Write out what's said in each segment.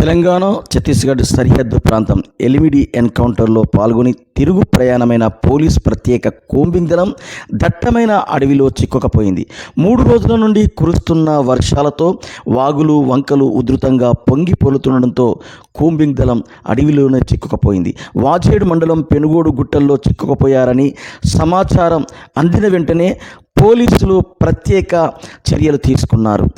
తెలంగాణ ఛత్తీస్గఢ్ సరిహద్దు ప్రాంతం ఎలిమిడి ఎన్కౌంటర్లో పాల్గొని తిరుగు ప్రయాణమైన పోలీస్ ప్రత్యేక కోంబింగ్ దట్టమైన అడవిలో చిక్కుకపోయింది. మూడు రోజుల నుండి కురుస్తున్న వర్షాలతో వాగులు వంకలు ఉధృతంగా పొంగి పొలుతుండడంతో కోంబింగ్ దళం అడవిలోనే చిక్కుకపోయింది. వాజేడు మండలం పెనుగోడు గుట్టల్లో చిక్కుకుపోయారని సమాచారం అందిన వెంటనే పోలీసులు ప్రత్యేక చర్యలు తీసుకున్నారు.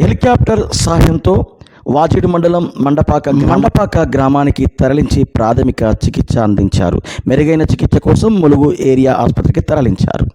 హెలికాప్టర్ సహాయంతో వాచేడు మండలం మండపాక మండపాక గ్రామానికి తరలించి ప్రాథమిక చికిత్స అందించారు. మెరుగైన చికిత్స కోసం ములుగు ఏరియా ఆసుపత్రికి తరలించారు.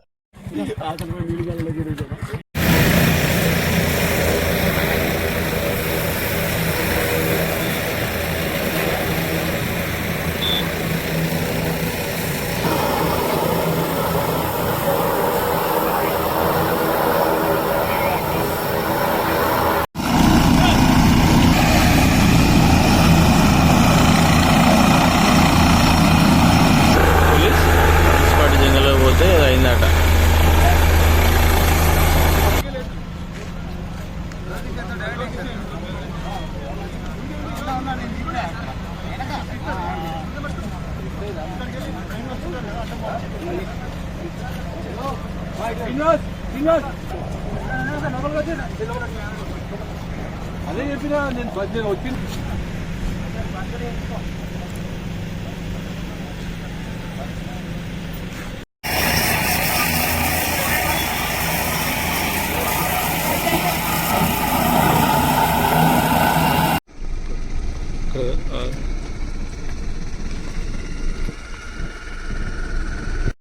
అదే చెప్పినా నేను వచ్చింది.